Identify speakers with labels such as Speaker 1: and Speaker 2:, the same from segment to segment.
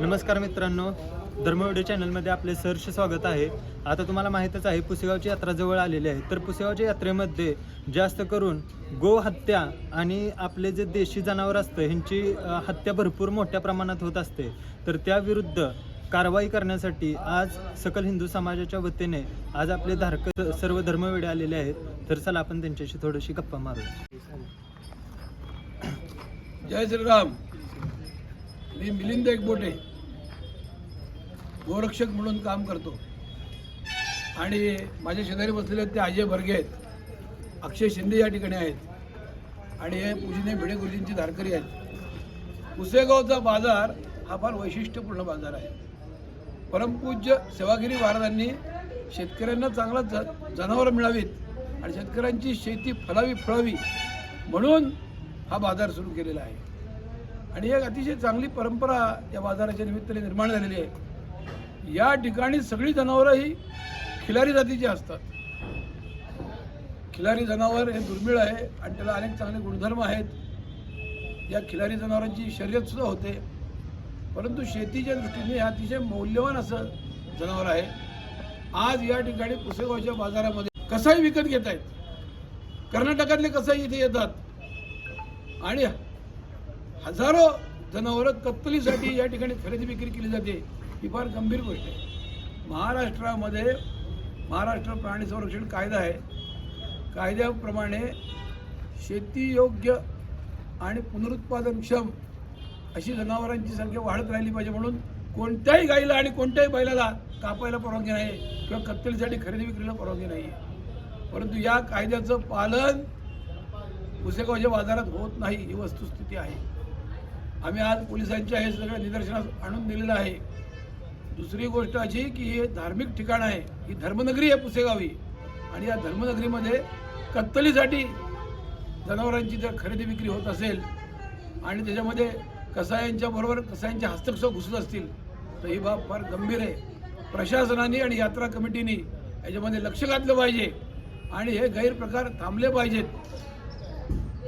Speaker 1: नमस्कार मित्रांनो धर्मविडिओ चॅनलमध्ये आपले सहर्ष स्वागत आहे. आता तुम्हाला माहीतच आहे पुसेगावची यात्रा जवळ आलेली आहे. तर पुसेगावच्या यात्रेमध्ये जास्त करून गो हत्या आणि आपले जे देशी जनावर असतं ह्यांची हत्या भरपूर मोठ्या प्रमाणात होत असते. तर त्याविरुद्ध कारवाई करण्यासाठी आज सकल हिंदू समाजाच्या वतीने आज आपले धारक सर्व धर्मवेडे आलेले आहेत. तर चला आपण त्यांच्याशी थोडीशी गप्पा मारूया.
Speaker 2: जय श्रीराम. मी मिलिंद एकबोटे. गोरक्षक म्हणून काम करतो. आणि माझ्या शेजारी बसलेले आहेत ते अजय भरगे आहेत. अक्षय शिंदे या ठिकाणी आहेत. आणि हे पूजनीय भिडे गुरुजींची धारकरी आहेत. पुसेगावचा बाजार हा फार वैशिष्ट्यपूर्ण बाजार आहे. परमपूज्य सेवागिरी महाराजांनी शेतकऱ्यांना चांगला ज जनावरं मिळावीत आणि शेतकऱ्यांची शेती फलावी फळावी म्हणून हा बाजार सुरू केलेला आहे. आणि एक अतिशय चांगली परंपरा या बाजाराच्या निमित्ताने निर्माण झालेली आहे. या ठिकाणी सगळी जनावरं ही खिलारी जातीची असतात. खिलारी जनावर हे दुर्मिळ आहे आणि त्याला अनेक चांगले गुणधर्म आहेत. या खिलारी जनावरांची शर्यत सुद्धा होते. परंतु शेतीच्या दृष्टीने हे अतिशय मौल्यवान असं जनावर आहे. आज या ठिकाणी पुसेगावच्या बाजारामध्ये कसाही विकत घेत आहेत कर्नाटकातले कसाही इथे येतात. आणि हजारो जनावरं कत्तलीसाठी या ठिकाणी खरेदी विक्री केली जाते. ही फार गंभीर गोष्ट आहे. महाराष्ट्रामध्ये महाराष्ट्र प्राणी संरक्षण कायदा आहे. कायद्याप्रमाणे शेतीयोग्य आणि पुनरुत्पादनक्षम अशी जनावरांची संख्या वाढत राहिली पाहिजे म्हणून कोणत्याही गाईला आणि कोणत्याही बैलाला कापायला परवानगी नाही किंवा कत्तलीसाठी खरेदी विक्रीला परवानगी नाही. परंतु या कायद्याचं पालन पुसेगावच्या बाजारात होत नाही ही वस्तुस्थिती आहे. आम्ही आज पोलिसांच्या हे सगळं निदर्शनास आणून दिलेलं आहे. दुसरी गोष्ट अशी की हे धार्मिक ठिकाण आहे ही धर्मनगरी आहे पुसेगावी. आणि या धर्मनगरीमध्ये कत्तलीसाठी जनावरांची जर खरेदी विक्री होत असेल आणि त्याच्यामध्ये कसायांच्या बरोबर कसायांचे हस्तक्षेप घुसत असतील तर ही बाब फार गंभीर आहे. प्रशासनाने आणि यात्रा कमिटीने याच्यामध्ये लक्ष घातलं पाहिजे आणि हे गैरप्रकार थांबले पाहिजेत.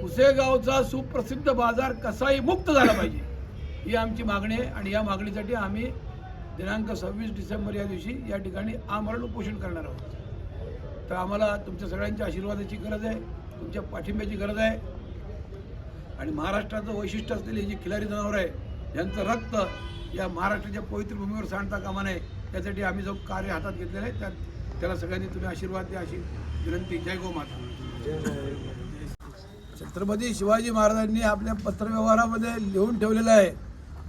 Speaker 2: पुसेगावचा सुप्रसिद्ध बाजार कसाही मुक्त झाला पाहिजे ही आमची मागणी आहे आणि या मागणीसाठी आम्ही दिनांक सव्वीस डिसेंबर या दिवशी या ठिकाणी आमरण उपोषण करणार आहोत. तर आम्हाला तुमच्या सगळ्यांच्या आशीर्वादाची गरज आहे तुमच्या पाठिंब्याची गरज आहे. आणि महाराष्ट्राचं वैशिष्ट्य असलेली जी खिलारी जनावर आहे ज्यांचं रक्त या महाराष्ट्राच्या पवित्र भूमीवर सांडता कामा नये त्यासाठी आम्ही जो कार्य हातात घेतलेलं आहे त्यात त्याला सगळ्यांनी तुम्ही आशीर्वाद द्या अशी विनंती. जय गो माता छत्रपती शिवाजी महाराजांनी आपल्या पत्रव्यवहारामध्ये लिहून ठेवलेलं आहे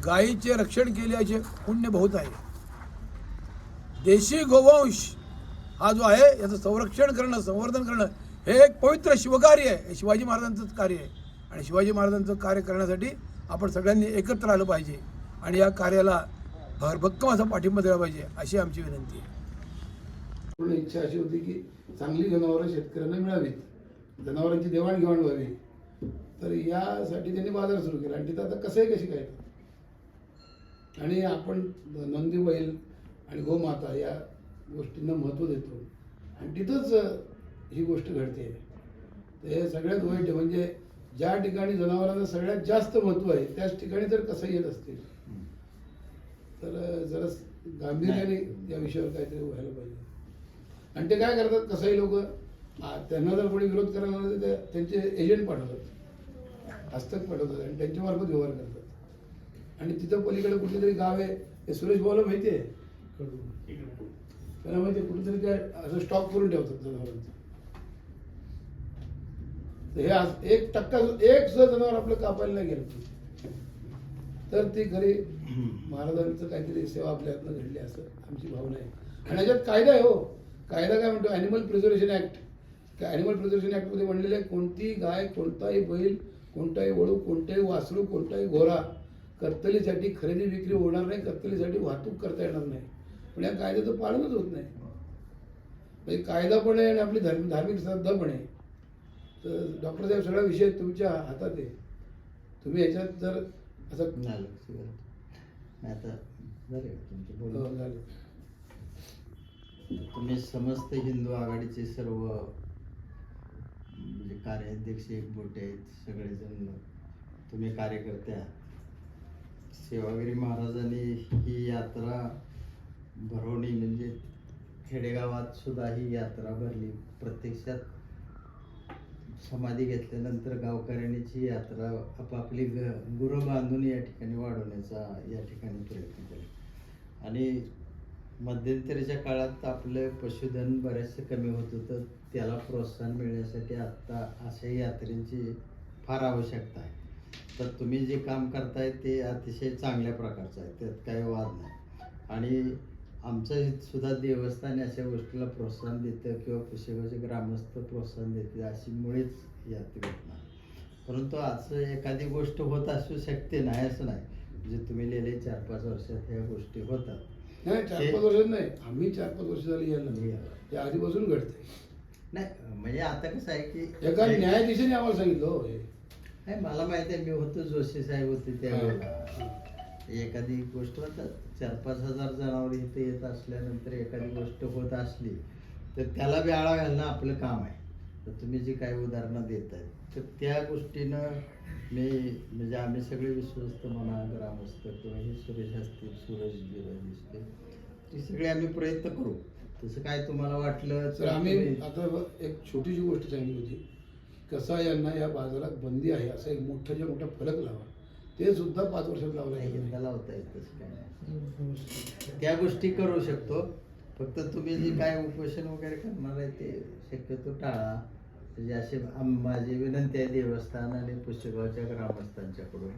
Speaker 2: गायीचे रक्षण केल्याचे पुण्य बहुत आहे. देशी गोवंश हा जो आहे याचं संरक्षण करणं संवर्धन करणं हे एक पवित्र शिवकार्य आहे. हे शिवाजी महाराजांचंच कार्य आहे. आणि शिवाजी महाराजांचं कार्य करण्यासाठी आपण सगळ्यांनी एकत्र आलं पाहिजे. आणि या कार्याला भरभक्कम असा पाठिंबा दिला पाहिजे अशी आमची विनंती आहे.
Speaker 3: पूर्ण इच्छा अशी होती की चांगली जनावरं शेतकऱ्यांना मिळावीत. जनावरांची देवाणघेवाण व्हावी. तर यासाठी त्यांनी बाजार सुरू केला. आणि तिथं आता कसंही कशी काय? आणि आपण नंदी बैल आणि गोमाता या गोष्टींना महत्त्व देतो. आणि तिथंच ही गोष्ट घडते. तर हे सगळ्यात वाईट म्हणजे ज्या ठिकाणी जनावरांना सगळ्यात जास्त महत्त्व आहे त्याच ठिकाणी जर कसं येत असतील. तर जरा गांभीर्याने या विषयावर काहीतरी व्हायला पाहिजे. आणि ते काय करतात? कसंही लोक त्यांना जर कोणी विरोध करायला तर त्यांचे एजंट पाठवतात. हस्तक पाठवतात आणि त्यांच्यामार्फत व्यवहार करतात. आणि तिथं पलीकडे कुठली तरी गाव आहे हे सुरेश भाऊला माहिती आहे? त्याला माहिती आहे कुठेतरी काय असं स्टॉक करून ठेवतात जनावरांचं. हे आज एक टक्का एक सुद्धा जनावर आपलं कापायला नाही गेलं. तर ती घरी महाराजांचं काहीतरी सेवा आपल्या हातनं घडली असं आमची भावना आहे. आणि याच्यात कायदा आहे हो. कायदा काय म्हणतो? ॲनिमल प्रिझर्वेशन ॲक्ट त्या ॲनिमल प्रिझर्वेशन ॲक्टमध्ये म्हणलेलं आहे कोणतीही गाय कोणताही बैल कोणताही वळू कोणताही वासरू कोणताही घोरा कत्तलीसाठी खरेदी विक्री होणार नाही कत्तलीसाठी वाहतूक करता येणार नाही. पण या कायद्याचं पालनच होत नाही. म्हणजे कायदा पण आहे आणि आपली धर्म धार्मिक श्रद्धा पण आहे. तर डॉक्टर साहेब सगळा विषय तुमच्या हातात आहे. तुम्ही याच्यात जर असं
Speaker 4: आता
Speaker 3: हो.
Speaker 4: तुम्ही समस्त हिंदू आघाडीचे सर्व म्हणजे कार्याध्यक्ष एक बोटे आहेत सगळेजण तुम्ही कार्यकर्ते आहात सेवागिरी महाराजांनी ही यात्रा भरवणी म्हणजे खेडेगावात सुद्धा ही यात्रा भरली. प्रत्यक्षात समाधी घेतल्यानंतर गावकऱ्यांनीची यात्रा आपापली ग गुरं बांधून या ठिकाणी वाढवण्याचा या ठिकाणी प्रयत्न केला. आणि मध्यंतरीच्या काळात आपलं पशुधन बरेचसे कमी होत होतं. त्याला प्रोत्साहन मिळण्यासाठी आत्ता अशा यात्रेची फार आवश्यकता आहे. तर तुम्ही जे काम करताय ते अतिशय चांगल्या प्रकारचं आहे. त्यात काही वाद नाही. आणि आमचं सुद्धा देवस्थान अशा गोष्टीला प्रोत्साहन देतं किंवा पुसेगावचे ग्रामस्थ प्रोत्साहन देते अशी मुळेच यात्रेत नाही. परंतु असं एखादी गोष्ट होत असू शकते नाही असं नाही. म्हणजे तुम्ही गेले चार पाच वर्षात ह्या गोष्टी होतात.
Speaker 3: नाही चार पाच वर्षात नाही. आम्ही चार पाच वर्ष झाली यायला
Speaker 4: या.
Speaker 3: ते आधीपासून घडते
Speaker 4: नाही म्हणजे आता कसं आहे की
Speaker 3: एका न्यायाधीशाने आम्हाला सांगितलं हे
Speaker 4: नाही मला माहिती आहे मी होतो जोशी साहेब होते त्यावेळेला. एखादी गोष्ट होतात चार पाच हजार जनावर इथे येत असल्यानंतर एखादी गोष्ट होत असली तर त्याला बी आळा घालणं आपलं काम आहे. तर तुम्ही जी काही उदाहरणं देत आहे तर त्या गोष्टीनं मी म्हणजे आम्ही सगळे विश्वस्त म्हणा ग्रामस्थ किंवा हे सुरेश असतील सूरज बिरज असतील ते सगळे आम्ही प्रयत्न करू. तसं काय तुम्हाला वाटलं
Speaker 3: तर आम्ही आता एक छोटीशी गोष्ट सांगितली होती. कसा यांना या बाजारात बंदी आहे असा एक मोठाच्या मोठा फलक लावा. ते सुद्धा पाच वर्षात लावला
Speaker 4: नाही,
Speaker 3: गेला
Speaker 4: यंदा लावता येत तसं काय नाही. त्या गोष्टी करू शकतो फक्त तुम्ही जे काय उपोषण वगैरे करणार आहे ते शक्यतो टाळा. म्हणजे असे आम- माझी विनंती आहे देवस्थान आणि पुस्तकाच्या ग्रामस्थांच्याकडून.